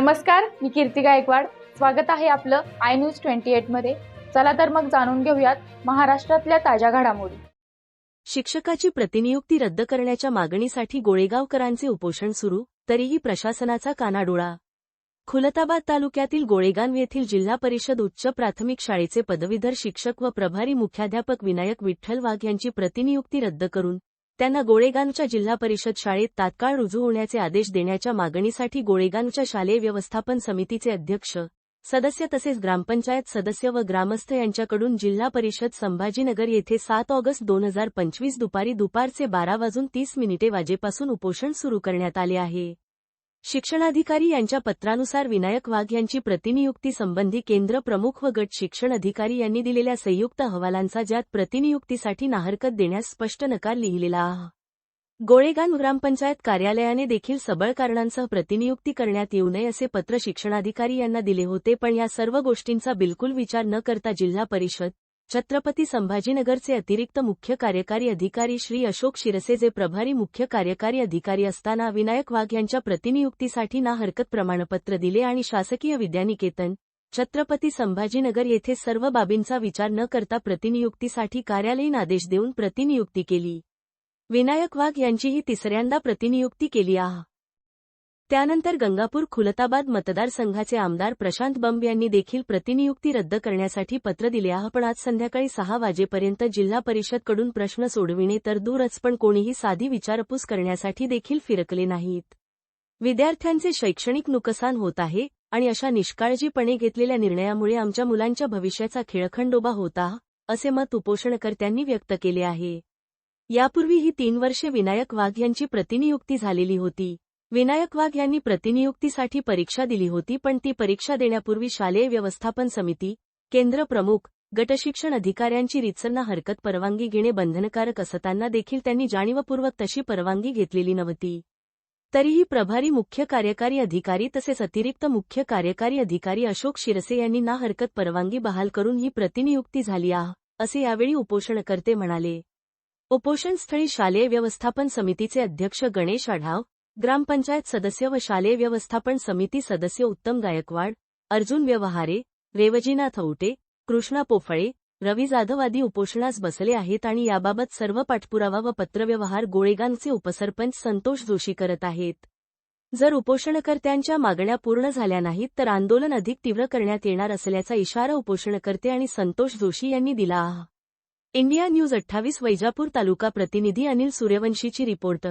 नमस्कार मी कीर्ती गायकवाड. स्वागत आहे आपलं आय न्यूज ट्वेंटी एटमध्ये. चला तर मग जाणून घेऊयात महाराष्ट्रातल्या ताज्या घडामोडी. शिक्षकाची प्रतिनियुक्ती रद्द करण्याच्या मागणीसाठी गोळेगावकरांचे उपोषण सुरू तरीही प्रशासनाचा कानाडोळा. खुलताबाद तालुक्यातील गोळेगाव येथील जिल्हा परिषद उच्च प्राथमिक शाळेचे पदवीधर शिक्षक व प्रभारी मुख्याध्यापक विनायक विठ्ठल वाघ यांची प्रतिनियुक्ती रद्द करून त्यांना गोळेगानच्या जिल्हा परिषद शाळेत तात्काळ रुजू होण्याचे आदेश देण्याच्या मागणीसाठी गोळेगानच्या शालेय व्यवस्थापन समितीचे अध्यक्ष सदस्य तसेच ग्रामपंचायत सदस्य व ग्रामस्थ यांच्याकडून जिल्हा परिषद संभाजीनगर येथे सात ऑगस्ट दोन हजार पंचवीस दुपारी दुपारचे बारा वाजून तीस मिनिटे वाजेपासून उपोषण सुरू करण्यात आले आहे. शिक्षणाधिकारी यांच्या पत्रानुसार विनायक वाघ यांची प्रतिनियुक्ती संबंधी केंद्र प्रमुख व गट शिक्षण अधिकारी यांनी दिलेल्या संयुक्त अहवालांचा ज्यात प्रतिनियुक्तीसाठी नाहरकत देण्यास स्पष्ट नकार लिहिलेला आह. गोळेगान ग्रामपंचायत कार्यालयाने देखील सबळ कारणांसह प्रतिनियुक्ती करण्यात येऊ नये असे पत्र शिक्षणाधिकारी यांना दिले होते पण या सर्व गोष्टींचा बिलकुल विचार न करता जिल्हा परिषद छत्रपती संभाजीनगरचे अतिरिक्त मुख्य कार्यकारी अधिकारी श्री अशोक शिरसे जे प्रभारी मुख्य कार्यकारी अधिकारी असताना विनायक वाघ यांच्या प्रतिनियुक्तीसाठी ना हरकत प्रमाणपत्र दिले आणि शासकीय विद्यानिकेतन छत्रपती संभाजीनगर येथे सर्व बाबींचा विचार न करता प्रतिनियुक्तीसाठी कार्यालयीन आदेश देऊन प्रतिनियुक्ती केली. विनायक वाघ यांचीही तिसऱ्यांदा प्रतिनियुक्ती केली आहे. त्यानंतर गंगापूर खुलताबाद मतदारसंघाचे आमदार प्रशांत बंब यांनी देखील प्रतिनियुक्ती रद्द करण्यासाठी पत्र दिले. आहे पण आज संध्याकाळी सहा वाजेपर्यंत जिल्हा परिषदकडून प्रश्न सोडविणे तर दूरच पण कोणीही साधी विचारपूस करण्यासाठी देखील फिरकले नाहीत. विद्यार्थ्यांचे शैक्षणिक नुकसान होत आहे आणि अशा निष्काळजीपणे घेतलेल्या निर्णयामुळे आमच्या मुलांच्या भविष्याचा खेळखंडोबा होता असे मत उपोषणकर्त्यांनी व्यक्त केले आहे. यापूर्वी ही तीन वर्षे विनायक वाघ यांची प्रतिनियुक्ती झालेली होती. विनायक वाघ यांनी प्रतिनियुक्तीसाठी परीक्षा दिली होती पण ती परीक्षा देण्यापूर्वी शालेय व्यवस्थापन समिती केंद्र प्रमुख गटशिक्षण अधिकाऱ्यांची रितसरना हरकत परवानगी घेणे बंधनकारक असताना देखील त्यांनी जाणीवपूर्वक तशी परवानगी घेतलेली नव्हती. तरीही प्रभारी मुख्य कार्यकारी अधिकारी तसेच अतिरिक्त मुख्य कार्यकारी अधिकारी अशोक शिरसे यांनी ना हरकत परवानगी बहाल करून ही प्रतिनियुक्ती झाली आह असे यावेळी उपोषणकर्ते म्हणाले. उपोषणस्थळी शालेय व्यवस्थापन समितीचे अध्यक्ष गणेश आढाव ग्रामपंचायत सदस्य व शालेय व्यवस्थापन समिती सदस्य उत्तम गायकवाड अर्जुन व्यवहारे रेवजीनाथ औटे कृष्णा पोफळे रवी जाधव आदी उपोषणास बसले आहेत आणि याबाबत सर्व पाठपुरावा व पत्रव्यवहार गोळेगांचे उपसरपंच संतोष जोशी करत आहेत. जर उपोषणकर्त्यांच्या मागण्या पूर्ण झाल्या नाहीत तर आंदोलन अधिक तीव्र करण्यात येणार असल्याचा इशारा उपोषणकर्ते आणि संतोष जोशी यांनी दिला आह. इंडिया न्यूज अठ्ठावीस वैजापूर तालुका प्रतिनिधी अनिल सूर्यवंशीची रिपोर्ट